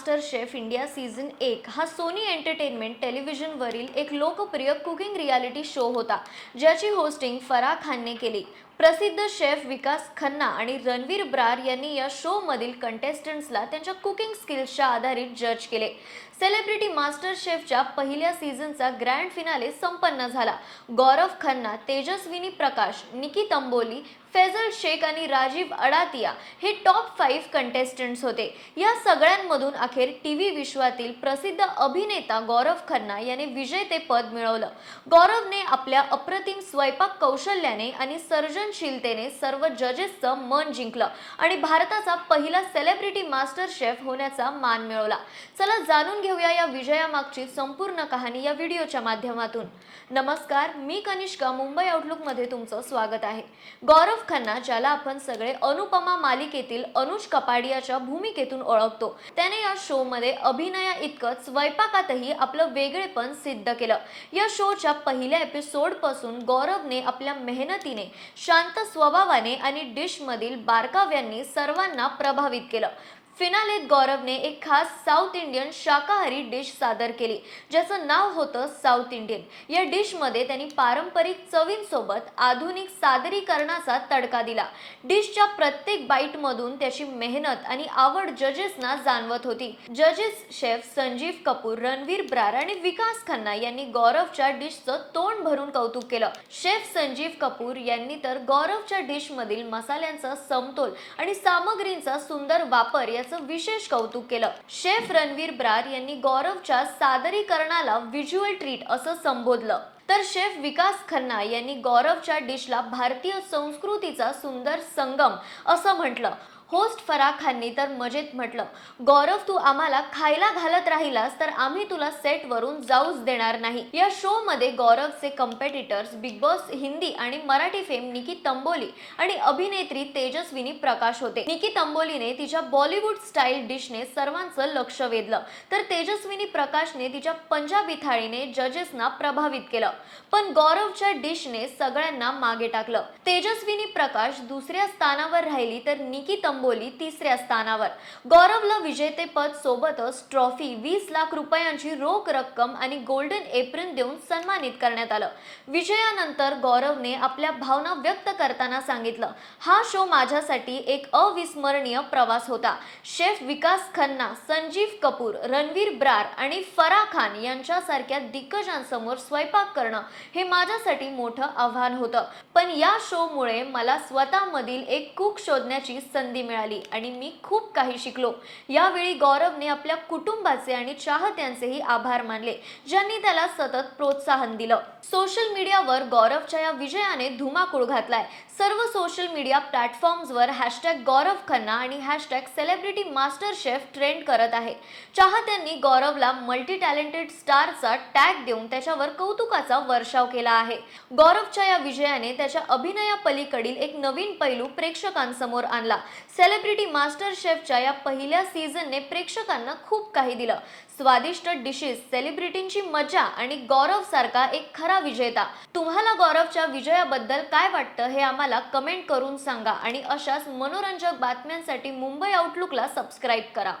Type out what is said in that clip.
Master chef India season एक हा Sony entertainment टेलिव्हिजनवरील एक लोकप्रिय कुकिंग रियालिटी शो होता ज्याची होस्टिंग फराह खानने केली. प्रसिद्ध शेफ विकास खन्ना आणि रणवीर ब्रार यांनी या शोमधील कंटेस्टंट्सला त्यांच्या कुकिंग स्किल्सच्या आधारित जज केले. सेलिब्रिटी मास्टर शेफच्या पहिल्या सीझनचा ग्रँड फिनाले संपन्न झाला. गौरव खन्ना तेजस्विनी प्रकाश निकी तंबोली फैजल शेख आणि राजीव अडातिया हे टॉप फाईव्ह कंटेस्टंट्स होते. या सगळ्यांमधून अखेर टीव्ही विश्वातील प्रसिद्ध अभिनेता गौरव खन्ना याने विजेतेपद मिळवलं. गौरवने आपल्या अप्रतिम स्वयंपाक कौशल्याने आणि सर्जनशीलतेने सर्व जजेसचं मन जिंकलं आणि भारताचा पहिला सेलिब्रिटी मास्टर शेफ होण्याचा मान मिळवला. चला जाणून घेऊया या विजयामागची संपूर्ण कहाणी या व्हिडिओच्या माध्यमातून. नमस्कार मी कनिष्का. मुंबई आउटलुकमध्ये तुमचं स्वागत आहे. गौरव खन्ना ज्याला आपण सगळे अनुपमा मालिकेतील अनुज कपाडियाच्या भूमिकेतून ओळखतो त्याने या शो मध्ये अभिनया इतकंच स्वयंपाकातही आपलं वेगळेपण सिद्ध केलं. या शोच्या पहिल्या एपिसोडपासून गौरवने आपल्या मेहनतीने शांत स्वभावाने आणि डिश मधील बारकाव्यांनी सर्वांना प्रभावित केलं. फिनालेत गौरवने एक खास साऊथ इंडियन शाकाहारी डिश सादर केली ज्याचं नाव होतं साऊथ इंडियन. या डिशमध्ये त्यांनी पारंपरिक चवींसोबत आधुनिक सादरीकरणाचा तडका दिला. डिशच्या प्रत्येक बाईटमधून त्याची मेहनत आणि आवड जजेसना जाणवत होती. जजेस शेफ संजीव कपूर रणवीर ब्रार आणि विकास खन्ना यांनी गौरवच्या डिशचं तोंड भरून कौतुक केलं. शेफ संजीव कपूर यांनी तर गौरवच्या डिशमधील मसाल्यांचा समतोल आणि सामग्रींचा सुंदर वापर याचं विशेष कौतुक केलं. शेफ रणवीर ब्रार यांनी गौरवच्या सादरीकरणाला व्हिज्युअल ट्रीट असं संबोधलं. तर शेफ विकास खन्ना यांनी गौरवच्या डिशला भारतीय संस्कृतीचा सुंदर संगम असं म्हटलं. होस्ट फराह खाननी तर मजेत म्हटलं गौरव तू आम्हाला खायला घालत राहिलास तर आम्ही तुला सेटवरून जाऊच देणार नाही. या शो मध्ये गौरवचे कम्पेटिटर्स बिग बॉस हिंदी आणि मराठी फेम निकी तंबोली आणि अभिनेत्री तेजस्विनी प्रकाश होते. निकी तंबोलीने तिच्या बॉलिवूड स्टाईल डिशने सर्वांचं लक्ष वेधलं. तर तेजस्विनी प्रकाशने तिच्या पंजाबी थाळीने जजेसना प्रभावित केलं. पण गौरवच्या डिशने सगळ्यांना मागे टाकलं. तेजस्विनी प्रकाश दुसऱ्या स्थानावर राहिली तर निकी तंबोली तिसऱ्या स्थानावर. गौरवला विजेतेपद सोबतच ट्रॉफी वीस लाख रुपयांची रोख रक्कम आणि गोल्डन एप्रिन देऊन सन्मानित करण्यात आलं. विजयानंतर गौरवने आपल्या भावना व्यक्त करताना सांगितलं हा शो माझ्यासाठी एक अविस्मरणीय प्रवास होता. शेफ विकास खन्ना संजीव कपूर रणवीर ब्रार आणि फराह खान यांच्यासारख्या दिग्गजांसमोर स्वयंपाक करणं हे माझ्यासाठी मोठं आव्हान होतं. पण या शोमुळे मला स्वतःमधील एक कुक शोधण्याची संधी मिळाली आणि मी खूप काही शिकलो. यावेळी गौरवने आपल्या कुटुंबाचे आणि चाहत्यांचेही आभार मानले ज्यांनी त्याला सतत प्रोत्साहन दिलं. सोशल मीडियावर गौरवच्या या विजयाने धुमाकूळ घातलाय. सर्व सोशल मीडिया प्लॅटफॉर्म्सवर हॅशटॅग गौरव खन्ना आणि hashtag celebrity master chef trend करत आहे. चाहत्यांनी गौरवला मल्टी टॅलेंटेड स्टारचा टॅग देऊन त्याच्यावर कौतुकाचा वर्षाव केला आहे. गौरवच्या या विजयाने त्याच्या अभिनयापलीकडील एक नवीन पैलू प्रेक्षकांसमोर आणला. सेलिब्रिटी मास्टर शेफच्या या पहिल्या सीझनने प्रेक्षकांना खूप काही दिलं. स्वादिष्ट डिशेस सेलिब्रिटींची मजा आणि गौरव सारखा एक खरा विजेता. तुम्हाला गौरवच्या विजयाबद्दल काय वाटतं हे आम्हाला कमेंट करून सांगा आणि अशाच मनोरंजक बातम्यांसाठी मुंबई आउटलुकला सबस्क्राईब करा.